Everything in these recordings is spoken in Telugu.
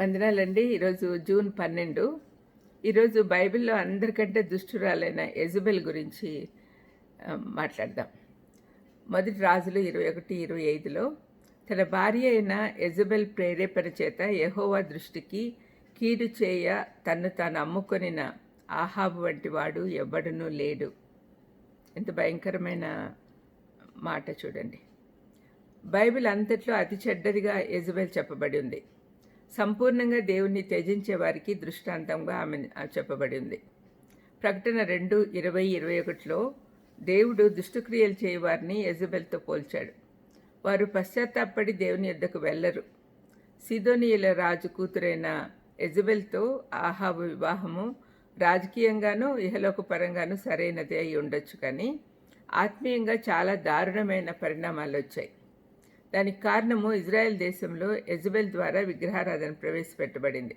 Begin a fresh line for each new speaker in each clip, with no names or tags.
వందనాలండి. ఈరోజు జూన్ పన్నెండు. ఈరోజు బైబిల్లో అందరికంటే దుష్టురాలైన ఎజబెల్ గురించి మాట్లాడదాం. మొదటి రాజులు ఇరవై ఒకటి ఇరవై ఐదులో తన భార్య అయిన ఎజబెల్ ప్రేరేపణ చేత యహోవా దృష్టికి కీడు చేయ తను తాను అమ్ముకొనిన ఆహాబు వంటి వాడు ఎవ్వడనూ లేడు. ఎంత భయంకరమైన మాట చూడండి. బైబిల్ అంతట్లో అతి చెడ్డదిగా ఎజబెల్ చెప్పబడి ఉంది. సంపూర్ణంగా దేవుణ్ణి త్యజించే వారికి దృష్టాంతంగా ఆమె చెప్పబడింది. ప్రకటన రెండు ఇరవై ఇరవై ఒకటిలో దేవుడు దుష్టక్రియలు చేయవారిని ఎజబెల్తో పోల్చాడు. వారు పశ్చాత్తాపడి దేవుని యొద్దకు వెళ్ళరు. సిదోనియుల రాజు కూతురైన ఎజబెల్తో ఆహాబు వివాహము రాజకీయంగానూ ఇహలోక పరంగానూ సరైనదే అయి ఉండొచ్చు కానీ ఆత్మీయంగా చాలా దారుణమైన పరిణామాలు వచ్చాయి. దానికి కారణము ఇజ్రాయెల్ దేశంలో ఎజబెల్ ద్వారా విగ్రహారాధన ప్రవేశపెట్టబడింది.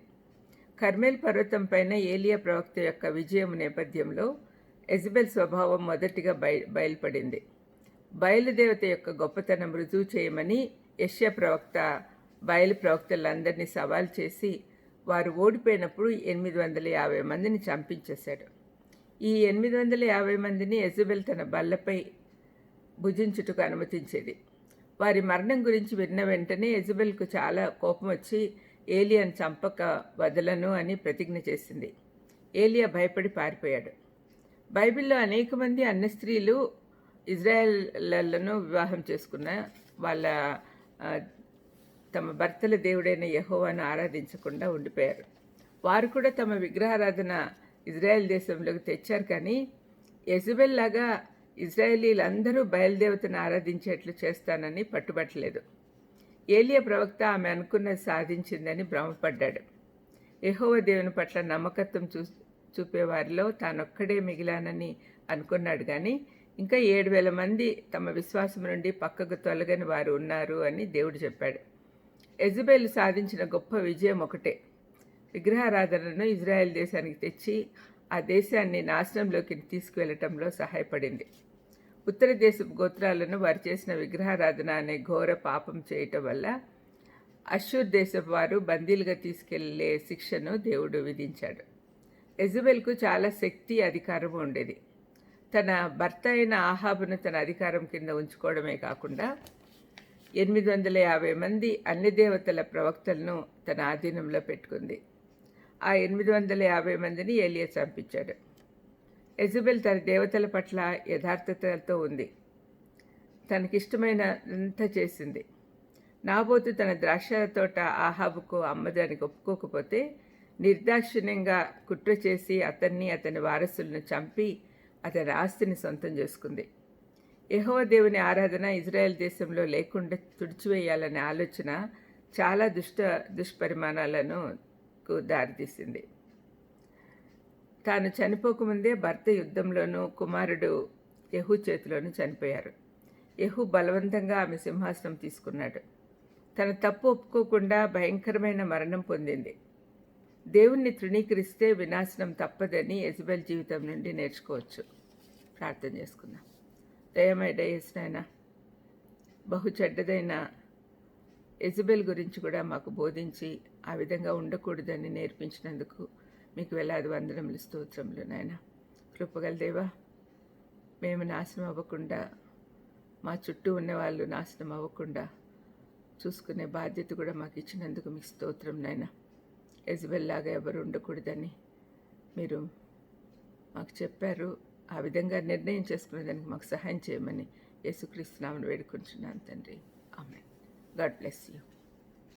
కర్మేల్ పర్వతం పైన ఏలియా ప్రవక్త యొక్క విజయం నేపథ్యంలో ఎజబెల్ స్వభావం మొదటిగా బయ బయలుపడింది. బయలుదేవత యొక్క గొప్పతనం రుజువు చేయమని యష్యా ప్రవక్త బయలు ప్రవక్తలందరినీ సవాల్ చేసి వారు ఓడిపోయినప్పుడు ఎనిమిది వందల యాభై మందిని చంపించేశాడు. ఈ ఎనిమిది వందల యాభై మందిని ఎజబెల్ తన బల్లపై భుజించుటకు అనుమతించేది. వారి మరణం గురించి విన్న వెంటనే ఎజబెల్కు చాలా కోపం వచ్చి ఏలియాను చంపక వదలను అని ప్రతిజ్ఞ చేసింది. ఏలియా భయపడి పారిపోయాడు. బైబిల్లో అనేక మంది అన్న స్త్రీలు ఇజ్రాయెల్లను వివాహం చేసుకున్న వాళ్ళ తమ భర్తల దేవుడైన యహోవాను ఆరాధించకుండా ఉండిపోయారు. వారు కూడా తమ విగ్రహారాధన ఇజ్రాయెల్ దేశంలోకి తెచ్చారు కానీ ఎజబెల్ లాగా ఇజ్రాయేలీలందరూ బయలుదేవతను ఆరాధించేట్లు చేస్తానని పట్టుబట్టలేదు. ఏలియా ప్రవక్త ఆమె అనుకున్నది సాధించిందని భ్రమపడ్డాడు. యహోవ దేవుని పట్ల నమ్మకత్వం చూ చూపేవారిలో తానొక్కడే మిగిలానని అనుకున్నాడు కానీ ఇంకా ఏడు వేల మంది తమ విశ్వాసం నుండి పక్కకు తొలగని వారు ఉన్నారు అని దేవుడు చెప్పాడు. ఎజబెల్ సాధించిన గొప్ప విజయం ఒకటే. విగ్రహారాధనను ఇజ్రాయెల్ దేశానికి తెచ్చి ఆ దేశాన్ని నాశనంలోకి తీసుకువెళ్ళటంలో సహాయపడింది. ఉత్తర దేశపు గోత్రాలను వారు చేసిన విగ్రహారాధన అనే ఘోర పాపం చేయటం వల్ల అషూర్ దేశపు వారు బందీలుగా తీసుకెళ్ళే శిక్షను దేవుడు విధించాడు. ఎజబెల్కు చాలా శక్తి అధికారం ఉండేది. తన భర్త అయిన ఆహాబును తన అధికారం కింద ఉంచుకోవడమే కాకుండా ఎనిమిది వందల యాభై మంది అన్ని దేవతల ప్రవక్తలను తన ఆధీనంలో పెట్టుకుంది. ఆ ఎనిమిది వందల యాభై మందిని ఏలియా చంపించాడు. ఎజబెల్ తన దేవతల పట్ల యథార్థతతో ఉంది. తనకిష్టమైనంత చేసింది. నాబోతు తన ద్రాక్ష తోట ఆహాబుకు అమ్మదానికి ఒప్పుకోకపోతే నిర్దాక్షిణ్యంగా కుట్ర చేసి అతన్ని అతని వారసులను చంపి అతని ఆస్తిని సొంతం చేసుకుంది. యెహోవ దేవుని ఆరాధన ఇజ్రాయెల్ దేశంలో లేకుండా తుడిచివేయాలనే ఆలోచన చాలా దుష్ట దుష్పరిమాణాలను దారితీసింది. తాను చనిపోకముందే భర్త యుద్ధంలోనూ కుమారుడు యహు చేతిలోనూ చనిపోయారు. యహు బలవంతంగా ఆమె సింహాసనం తీసుకున్నాడు. తన తప్పు ఒప్పుకోకుండా భయంకరమైన మరణం పొందింది. దేవుణ్ణి తృణీకరిస్తే వినాశనం తప్పదని యజబెల్ జీవితం నుండి నేర్చుకోవచ్చు. ప్రార్థన చేసుకుందాం. దయమై డయస్నాయన బహు చెడ్డదైన ఎజబెల్ గురించి కూడా మాకు బోధించి ఆ విధంగా ఉండకూడదని నేర్పించినందుకు మీకు వేలాది వందనములు స్తోత్రములు నాయన. కృపగల దేవా మేము నాశనం అవ్వకుండా మా చుట్టూ ఉన్న వాళ్ళు నాశనం అవ్వకుండా చూసుకునే బాధ్యత కూడా మాకు ఇచ్చినందుకు మీకు స్తోత్రం నాయన. ఎజబెల్ లాగా ఎవరు ఉండకూడదని మీరు మాకు చెప్పారు. ఆ విధంగా నిర్ణయం చేసుకునే దానికి మాకు సహాయం చేయమని యేసుక్రీస్తు నామను వేడుకుంటున్నాను తండ్రి. ఆమె గాడ్ బ్లెస్ యూ.